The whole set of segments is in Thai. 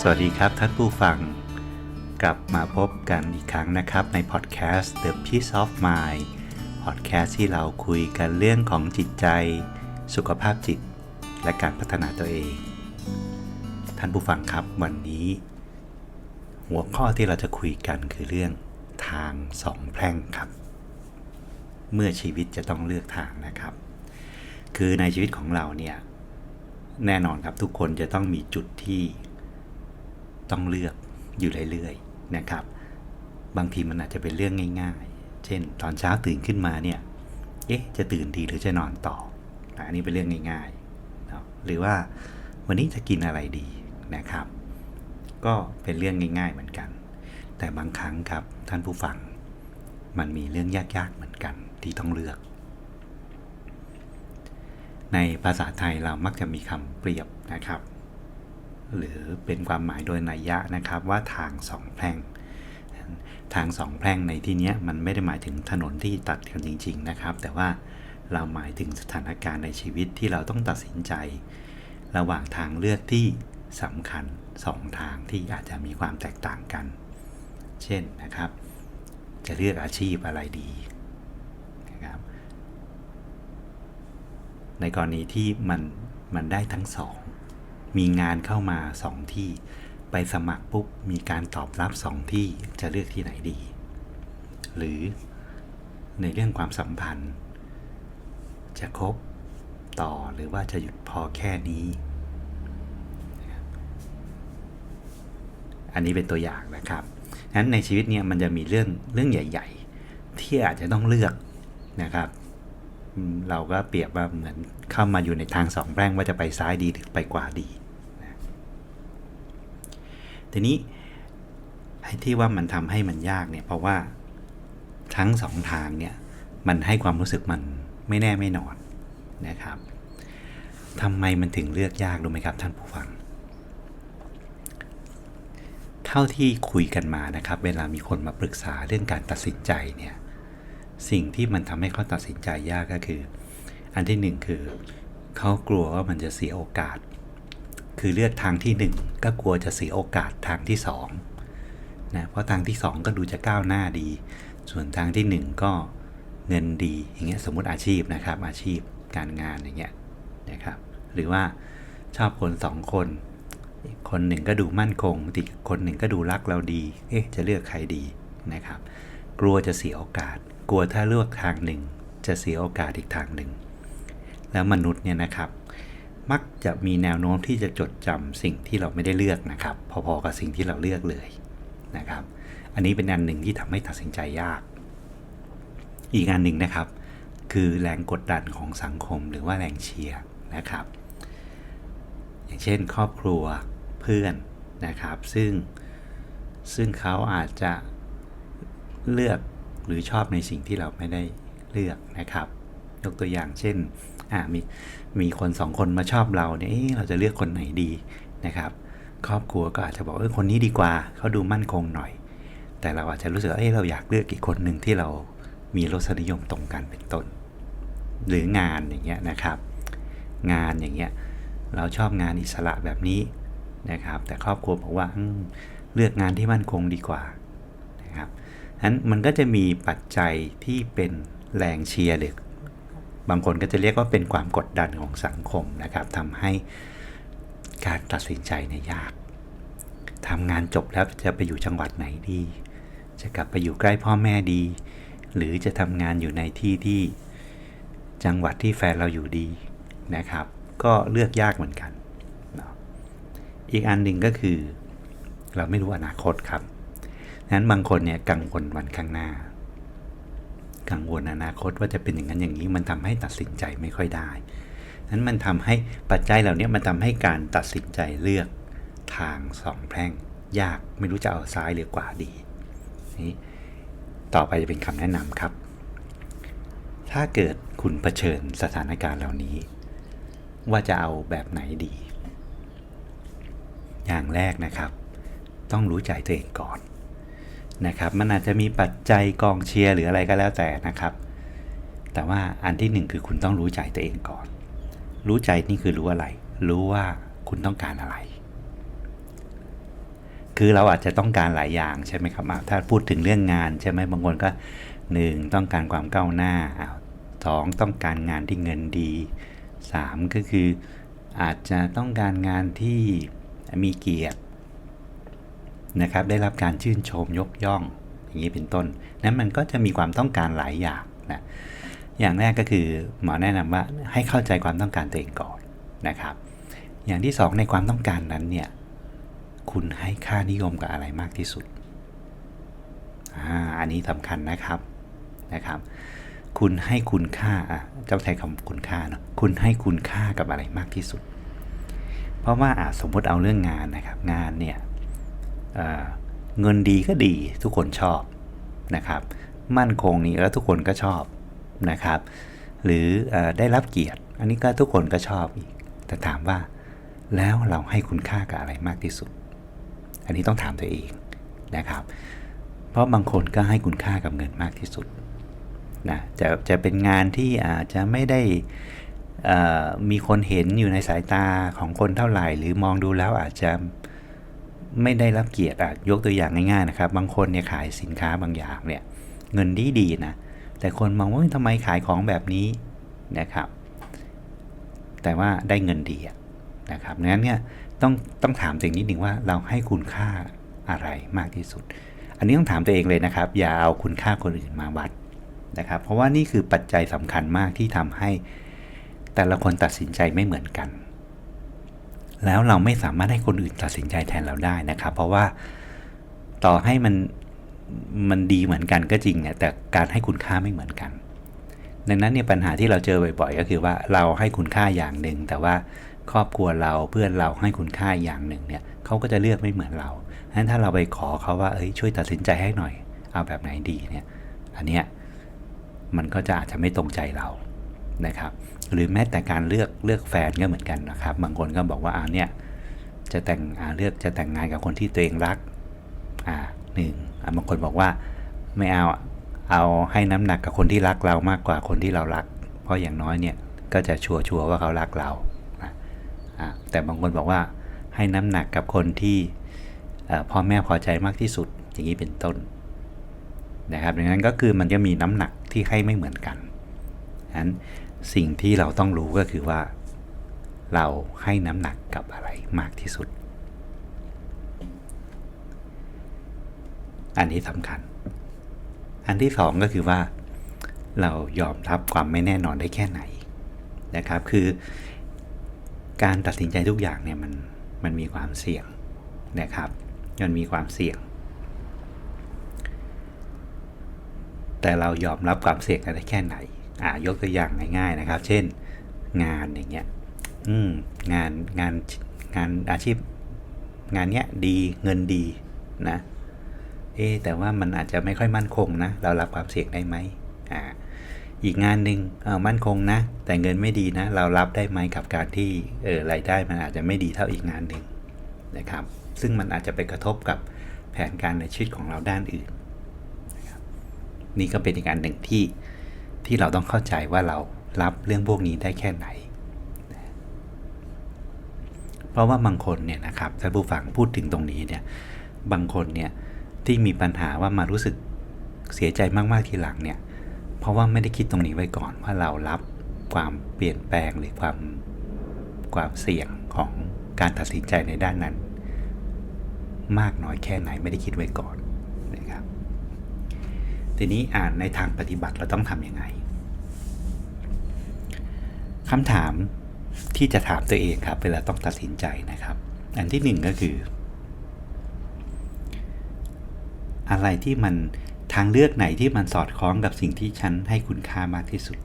สวัสดีครับท่านผู้ฟัง กลับมาพบกันอีกครั้งนะครับในพอดแคสต์ The Peace of Mind พอดแคสต์ที่เราคุยกันเรื่องของจิตใจ สุขภาพจิต และการพัฒนาตัวเอง ท่านผู้ฟังครับวันนี้ หัวข้อที่เราจะคุยกันคือเรื่องทางสองแพร่งครับ เมื่อชีวิตจะต้องเลือกทางนะครับ คือในชีวิตของเราเนี่ยแน่นอนครับทุกคนจะต้องมีจุดที่ ต้องเลือกอยู่เรื่อยๆนะครับ บางทีมันอาจจะเป็นเรื่องง่าย ๆ เช่น ตอนเช้าตื่นขึ้นมาเนี่ย เอ๊ะ จะตื่นดีหรือจะนอนต่อ อันนี้เป็นเรื่องง่ายๆเนาะหรือว่าวันนี้จะกินอะไรดีนะครับ ก็เป็นเรื่องง่าย ๆ เหมือนกัน แต่บางครั้งครับท่านผู้ฟัง มันมีเรื่องยากๆเหมือนกันที่ต้องเลือก ในภาษาไทยเรามักจะมีคำเปรียบนะครับ หรือเป็นความหมายโดยนัยยะนะครับว่าทางสองแพร่ง ทางสองแพร่งในที่นี้มันไม่ได้หมายถึงถนนที่ตัดกันจริง ๆนะครับ แต่ว่าเราหมายถึงสถานการณ์ในชีวิตที่เราต้องตัดสินใจ ระหว่างทางเลือกที่สำคัญสองทางที่อาจจะมีความแตกต่างกัน เช่นนะครับ จะเลือกอาชีพอะไรดีนะครับ ในกรณีที่มันมันได้ทั้งสอง มีงานเข้ามาสองที่ ไปสมัครปุ๊บมีการตอบรับสองที่จะเลือกที่ไหนดี หรือในเรื่องความสัมพันธ์ จะคบต่อหรือว่าจะหยุดพอแค่นี้ อันนี้เป็นตัวอย่างนะครับนั้นในชีวิตเนี่ยมันจะมีเรื่องเรื่องใหญ่ ๆ ที่อาจจะต้องเลือกนะครับ เราก็เปรียบว่าเหมือนเข้ามาอยู่ในทางสองแพร่งว่าจะไปซ้ายดีหรือไปขวาดี ทีนี้ไอ้ที่ว่ามันทำให้มันยากเนี่ย เพราะว่าทั้งสองทางเนี่ยมันให้ความรู้สึกมันไม่แน่ไม่นอนนะครับทำไมมันถึงเลือกยากรู้ไหมครับท่านผู้ฟัง เท่าที่คุยกันมานะครับ เวลามีคนมาปรึกษาเรื่องการตัดสินใจเนี่ยสิ่งที่มันทำให้เขาตัดสินใจยากก็คือ อันที่หนึ่งคือเขากลัวว่ามันจะเสียโอกาส คือเลือกทางที่หนึ่งก็กลัวจะเสียโอกาสทางที่สองนะเพราะทางที่สองก็ดูจะก้าวหน้าดี ส่วนทางที่หนึ่งก็เงินดีอย่างเงี้ยสมมติอาชีพนะครับ อาชีพการงานอย่างเงี้ยนะครับ หรือว่าชอบคนสองคนคนหนึ่งก็ดูมั่นคงอีกคนหนึ่งก็ดูรักเราดี เอ๊ะจะเลือกใครดีนะครับ กลัวจะเสียโอกาส กลัวถ้าเลือกทางหนึ่ง จะเสียโอกาสอีกทางหนึ่ง แล้วมนุษย์เนี่ยนะครับ มักจะมีแนวโน้มที่จะจดจำสิ่งที่เราไม่ได้เลือกนะครับ พอๆกับสิ่งที่เราเลือกเลยนะครับ อันนี้เป็นอันหนึ่งที่ทำให้ตัดสินใจยาก อีกอันหนึ่งนะครับ คือแรงกดดันของสังคมหรือว่าแรงเชียร์นะครับ อย่างเช่น ครอบครัวเพื่อนนะครับ ซึ่งซึ่งเขาอาจจะเลือกหรือชอบในสิ่งที่เราไม่ได้เลือกนะครับ ยกตัวอย่างเช่น มีมีคนสองคนมาชอบเราเนี่ยเราจะเลือกคนไหนดีนะครับ ครอบครัวก็อาจจะบอกเออคนนี้ดีกว่าเขาดูมั่นคงหน่อย แต่เราอาจจะรู้สึกเออเราอยากเลือกอีกคนหนึ่งที่เรามีรสนิยมตรงกันเป็นต้น หรืองานอย่างเงี้ยนะครับ งานอย่างเงี้ยเราชอบงานอิสระแบบนี้นะครับ แต่ครอบครัวบอกว่าเลือกงานที่มั่นคงดีกว่านะครับนั้นมันก็จะมีปัจจัยที่เป็นแรงเชียร์หรือ บางคนก็จะเรียกว่าเป็นความกดดันของสังคมนะครับทำให้การตัดสินใจเนี่ยยากทำงานจบแล้วจะไปอยู่จังหวัดไหนดี จะกลับไปอยู่ใกล้พ่อแม่ดี หรือจะทำงานอยู่ในที่ที่จังหวัดที่แฟนเราอยู่ดีนะครับ ก็เลือกยากเหมือนกัน อีกอันหนึ่งก็คือ เราไม่รู้อนาคตครับนั้นบางคนเนี่ยกังวลวันข้างหน้า กังวลอนาคตว่าจะเป็นอย่างนั้นอย่างนี้ มันทำให้ตัดสินใจไม่ค่อยได้นั้นมันทำให้ปัจจัยเหล่านี้มันทำให้การตัดสินใจเลือกทางสองแพร่ง ยากไม่รู้จะเอาซ้ายหรือขวาดีนี่ต่อไปจะเป็นคำแนะนำครับ ถ้าเกิดคุณเผชิญสถานการณ์เหล่านี้ ว่าจะเอาแบบไหนดี อย่างแรกนะครับ ต้องรู้ใจตัวเองก่อน นะครับ มันอาจจะมีปัจจัยกองเชียร์หรืออะไรก็แล้วแต่นะครับ แต่ว่าอันที่หนึ่งคือคุณต้องรู้ใจตัวเองก่อน รู้ใจนี่คือรู้อะไร รู้ว่าคุณต้องการอะไร คือเราอาจจะต้องการหลายอย่างใช่ไหมครับ ถ้าพูดถึงเรื่องงานใช่ไหมบางคนก็หนึ่งต้องการความก้าวหน้าสองต้องการงานที่เงินดีสามก็คืออาจจะต้องการงานที่มีเกียรติ นะครับได้รับการชื่นชมยกย่อง อย่างนี้เป็นต้น นั้นมันก็จะมีความต้องการหลายอย่างนะอย่างแรกก็คือหมอแนะนำว่าให้เข้าใจความต้องการตัวเองก่อนนะครับ อย่างที่สองในความต้องการนั้นเนี่ยคุณให้ค่านิยมกับอะไรมากที่สุดอ่าอันนี้สำคัญนะครับนะครับ คุณให้คุณค่าอะเจ้าใช้คำคุณค่าเนาะคุณให้คุณค่ากับอะไรมากที่สุด เพราะว่าอะสมมติเอาเรื่องงานนะครับ งานเนี่ย เงินดีก็ดีทุกคนชอบนะครับ มั่นคงนี่แล้วทุกคนก็ชอบนะครับ หรืออได้รับเกียรติ อันนี้ก็ทุกคนก็ชอบอีกแต่ถามว่าแล้วเราให้คุณค่ากับอะไรมากที่สุด อันนี้ต้องถามตัวเองนะครับ เพราะบางคนก็ให้คุณค่ากับเงินมากที่สุดนะจะจะเป็นงานที่อาจจะไม่ได้มีคนเห็นอยู่ในสายตาของคนเท่าไหร่ หรือมองดูแล้วอาจจะ ไม่ได้รับเกียรติอะยกตัวอย่างง่ายๆนะครับ บางคนเนี่ยขายสินค้าบางอย่างเนี่ยเงินดีดีๆนะแต่คนมองว่าเฮ้ยทำไมขายของแบบนี้นะครับ แต่ว่าได้เงินดีนะครับงั้นเนี่ยต้องต้องถามตัวเองนิดหนึ่งว่าเราให้คุณค่าอะไรมากที่สุด อันนี้ต้องถามตัวเองเลยนะครับ อย่าเอาคุณค่าคนอื่นมาวัดนะครับ เพราะว่านี่คือปัจจัยสำคัญมากที่ทำให้แต่ละคนตัดสินใจไม่เหมือนกัน แล้วเราไม่สามารถให้คนอื่นตัดสินใจแทนเราได้นะครับ เพราะว่าต่อให้มันมันดีเหมือนกันก็จริงเนี่ยแต่การให้คุณค่าไม่เหมือนกัน ดังนั้นเนี่ยปัญหาที่เราเจอบ่อยๆ ก็คือว่าเราให้คุณค่าอย่างหนึ่ง แต่ว่าครอบครัวเราเพื่อนเราให้คุณค่าอย่างหนึ่งเนี่ยเขาก็จะเลือกไม่เหมือนเราฉะนั้นถ้าเราไปขอเขาว่าเอ้ยช่วยตัดสินใจให้หน่อย เอาแบบไหนดีเนี่ยอันเนี้ยมันก็จะอาจจะไม่ตรงใจเรานะครับ หรือแม้แต่การเลือกเลือกแฟนก็เหมือนกันนะครับ บางคนก็บอกว่าอ่าเนี่ยจะแต่งอ่าเลือกจะแต่งงานกับคนที่ตัวเองรักอ่าหนึ่งอ่าบางคนบอกว่าไม่เอาเอาให้น้ำหนักกับคนที่รักเรามากกว่าคนที่เรารัก เพราะอย่างน้อยเนี่ยก็จะชัวร์ชัวร์ว่าเขารักเราอ่าแต่บางคนบอกว่าให้น้ำหนักกับคนที่พ่อแม่พอใจมากที่สุดอย่างนี้เป็นต้นนะครับดังนั้นก็คือมันจะมีน้ำหนักที่ให้ไม่เหมือนกันนั้น สิ่งที่เราต้องรู้ก็คือว่า เราให้น้ำหนักกับอะไรมากที่สุด อันนี้สำคัญ อันที่สองก็คือว่า เรายอมรับความไม่แน่นอนได้แค่ไหนนะครับ คือการตัดสินใจทุกอย่างเนี่ยมันมันมีความเสี่ยงนะครับ มันมีความเสี่ยง แต่เรายอมรับความเสี่ยงได้แค่ไหน อ่ายกตัวอย่างง่ายๆนะครับ เช่นงานอย่างเงี้ยอืมงานงานงานอาชีพ งานเนี้ยดีเงินดีนะเอ๊แต่ว่ามันอาจจะไม่ค่อยมั่นคงนะ เรารับความเสี่ยงได้ไหมอ่าอีกงานหนึ่งเออมั่นคงนะ แต่เงินไม่ดีนะ เรารับได้ไหมกับการที่เออรายได้มันอาจจะไม่ดีเท่าอีกงานหนึ่งนะครับ ซึ่งมันอาจจะไปกระทบกับแผนการในชีวิตของเราด้านอื่น นี่ก็เป็นอีกอันหนึ่งที่ ที่เราต้องเข้าใจว่าเรารับเรื่องพวกนี้ได้แค่ไหน เพราะว่าบางคนเนี่ยนะครับท่านผู้ฟังพูดถึงตรงนี้เนี่ยบางคนเนี่ยที่มีปัญหาว่ามารู้สึกเสียใจมากๆทีหลังเนี่ยเพราะว่าไม่ได้คิดตรงนี้ไว้ก่อนว่าเรารับความเปลี่ยนแปลงหรือความความเสี่ยงของการตัดสินใจในด้านนั้น มากน้อยแค่ไหนไม่ได้คิดไว้ก่อน ทีนี้อ่านในทางปฏิบัติเราต้องทำยังไงคำถามที่จะถามตัวเองครับ เวลาต้องตัดสินใจนะครับ อันที่หนึ่งก็คือ อะไรที่มันทางเลือกไหนที่มันสอดคล้องกับสิ่งที่ฉันให้คุณค่ามากที่สุด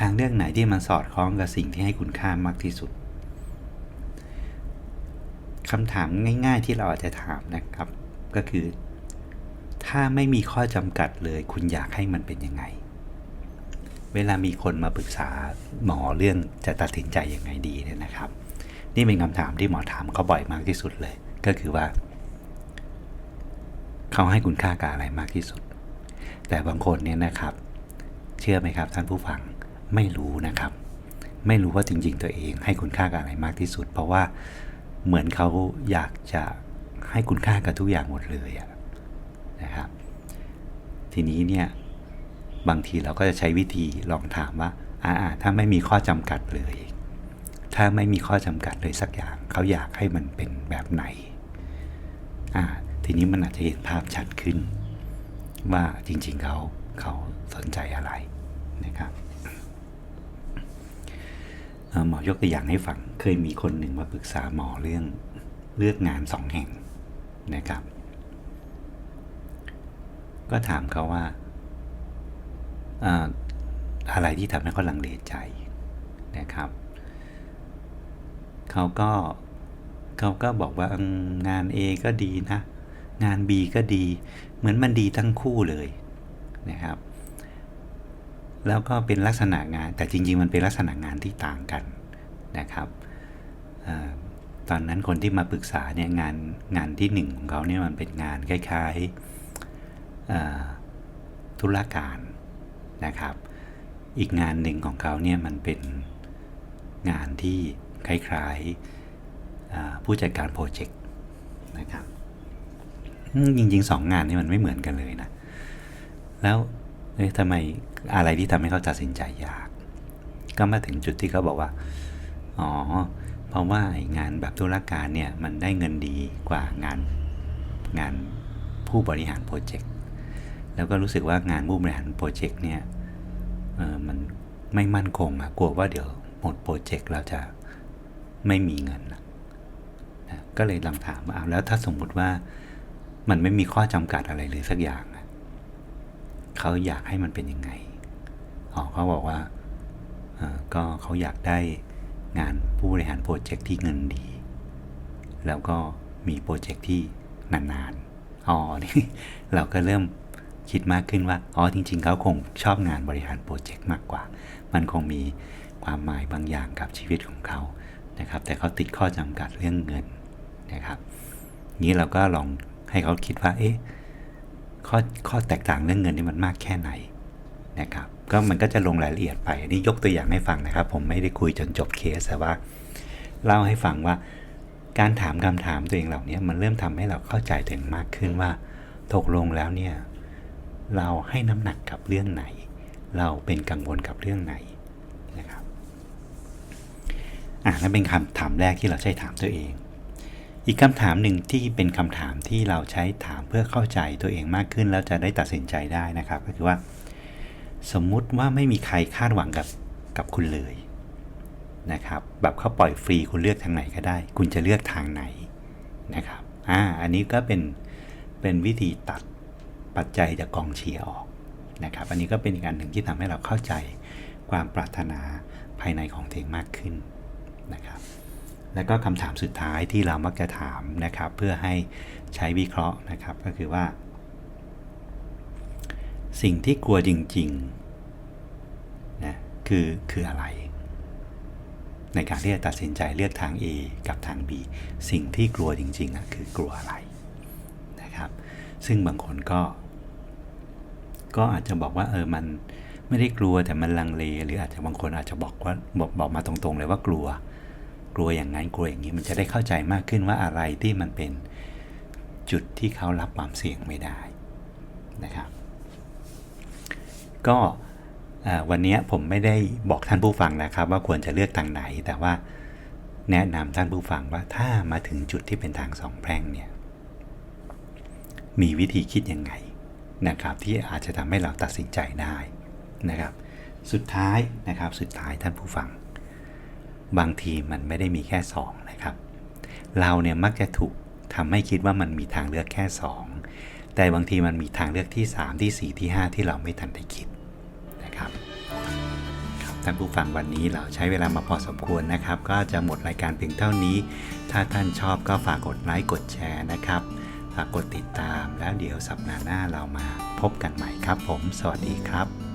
ทางเลือกไหนที่มันสอดคล้องกับสิ่งที่ให้คุณค่ามากที่สุดคำถามง่าย ๆ ที่เราอาจจะถามนะครับ ก็คือ ถ้าไม่มีข้อจำกัดเลย คุณอยากให้มันเป็นยังไง เวลามีคนมาปรึกษาหมอเรื่องจะตัดสินใจยังไงดีเนี่ยนะครับ นี่เป็นคำถามที่หมอถามเขาบ่อยมากที่สุดเลย ก็คือว่า เขาให้คุณค่ากับอะไรมากที่สุด แต่บางคนเนี่ยนะครับ เชื่อไหมครับท่านผู้ฟังไม่รู้นะครับ ไม่รู้ว่าจริง ๆ ตัวเอง ให้คุณค่ากับอะไรมากที่สุด เพราะว่าเหมือนเขาอยากจะให้คุณค่ากับทุกอย่างหมดเลยอะนะ ทีนี้เนี่ยบางทีเราก็จะใช้วิธีลองถามว่าอ่าถ้าไม่มีข้อจำกัดเลย ถ้าไม่มีข้อจำกัดเลยสักอย่าง เขาอยากให้มันเป็นแบบไหนอ่าทีนี้มันอาจจะเห็นภาพชัดขึ้น ว่าจริงๆเขาเขาสนใจอะไรนะครับหมอยกตัวอย่างให้ฟังเคยมีคนหนึ่งมาปรึกษาหมอเรื่องเลือกงานสองแห่งนะครับ ก็ถามเขาว่าอ่าอะไรที่ทำให้เขาลังเลใจนะครับ เขาก็เขาก็บอกว่างาน A ก็ดีนะ งาน B ก็ดี เหมือนมันดีทั้งคู่เลยนะครับ แล้วก็เป็นลักษณะงานแต่จริง ๆ มันเป็นลักษณะงานที่ต่างกันนะครับอตอนนั้นคนที่มาปรึกษาเนี่ยงานงานที่หนึ่งของเขาเนี่ยมันเป็นงานคล้าย ๆ ธุรการนะครับ อีกงานหนึ่งของเขาเนี่ยมันเป็นงานที่คล้ายๆผู้จัดการโปรเจกต์นะครับจริงๆสองงานนี่มันไม่เหมือนกันเลยนะ แล้วทำไมอะไรที่ทำให้เขาตัดสินใจยาก ก็มาถึงจุดที่เขาบอกว่า อ๋อ เพราะว่างานแบบธุรการเนี่ยมันได้เงินดีกว่างานงานผู้บริหารโปรเจกต์ แล้วก็รู้สึกว่างานผู้บริหารโปรเจกต์เนี่ยมันไม่มั่นคงอะกลัวว่าเดี๋ยวหมดโปรเจกต์เราจะไม่มีเงินนะก็เลยลองถามว่าเอาแล้วถ้าสมมุติว่ามันไม่มีข้อจำกัดอะไรเลยสักอย่างเขาอยากให้มันเป็นยังไงอ๋อเขาบอกว่าก็เขาอยากได้งานผู้บริหารโปรเจกต์ที่เงินดี แล้วก็มีโปรเจกต์ที่นานๆอ๋อนี่เราก็เริ่ม คิดมากขึ้นว่า อ๋อ จริง ๆ เขาคงชอบงานบริหารโปรเจกต์มากกว่า มันคงมีความหมายบางอย่างกับชีวิตของเขานะครับ แต่เขาติดข้อจำกัดเรื่องเงินนะครับ นี้เราก็ลองให้เขาคิดว่า เอ๊ะ ข้อข้อแตกต่างเรื่องเงินนี่มันมากแค่ไหนนะครับ ก็มันก็จะลงรายละเอียดไป อันนี้ยกตัวอย่างให้ฟังนะครับ ผมไม่ได้คุยจนจบเคสแต่ว่า เล่าให้ฟังว่าการถามคำถามตัวเองเหล่านี้มันเริ่มทำให้เราเข้าใจตัวเองมากขึ้นว่าตกลงแล้วเนี่ย เราให้น้ำหนักกับเรื่องไหน เราเป็นกังวลกับเรื่องไหนนะครับอะนั่นเป็นคำถามแรกที่เราใช้ถามตัวเอง อีกคำถามหนึ่งที่เป็นคำถามที่เราใช้ถามเพื่อเข้าใจตัวเองมากขึ้น แล้วจะได้ตัดสินใจได้นะครับ ก็คือว่า สมมุติว่าไม่มีใครคาดหวังกับกับคุณเลยนะครับแบบเขาปล่อยฟรีคุณเลือกทางไหนก็ได้ คุณจะเลือกทางไหนนะครับอ่าอันนี้ก็เป็นเป็นวิธีตัด ปัจจัยจากกองเชียร์ออกนะครับ อันนี้ก็เป็นอีกอันหนึ่งที่ทำให้เราเข้าใจความปรารถนาภายในของตัวเองมากขึ้นนะครับ แล้วก็คำถามสุดท้ายที่เรามักจะถามนะครับ เพื่อให้ใช้วิเคราะห์นะครับ ก็คือว่า สิ่งที่กลัวจริงๆนะคือคืออะไร ในการที่จะตัดสินใจเลือกทาง A กับทาง B สิ่งที่กลัวจริงๆอะคือกลัวอะไร ซึ่งบางคนก็ ก็อาจจะบอกว่าเออมันไม่ได้กลัวแต่มันลังเล หรืออาจจะบางคนอาจจะบอกว่าบอกบอกมาตรงๆ เลยว่ากลัว กลัวอย่างนั้นกลัวอย่างนี้มันจะได้เข้าใจมากขึ้นว่าอะไรที่มันเป็นจุดที่เขารับความเสี่ยงไม่ได้นะครับ ก็วันนี้ผมไม่ได้บอกท่านผู้ฟังนะครับ ว่าควรจะเลือกทางไหน แต่ว่าแนะนำท่านผู้ฟังว่าถ้ามาถึงจุดที่เป็นทางสองแพร่งเนี่ย มีวิธีคิดยังไงนะครับ ที่อาจจะทำให้เราตัดสินใจได้นะครับ สุดท้ายนะครับสุดท้ายท่านผู้ฟัง บางทีมันไม่ได้มีแค่สองนะครับ เราเนี่ยมักจะถูกทำให้คิดว่ามันมีทางเลือกแค่สองแต่บางทีมันมีทางเลือกที่ 3 ที่ 4 ที่ 5 ที่เราไม่ทันได้คิดนะครับท่านผู้ฟังวันนี้เราใช้เวลามาพอสมควรนะครับ ก็จะหมดรายการเพียงเท่านี้ ถ้าท่านชอบก็ฝากกดไลค์กดแชร์นะครับ ฝากกดติดตามแล้วเดี๋ยวสัปดาห์หน้าเรามาพบกันใหม่ครับผม สวัสดีครับ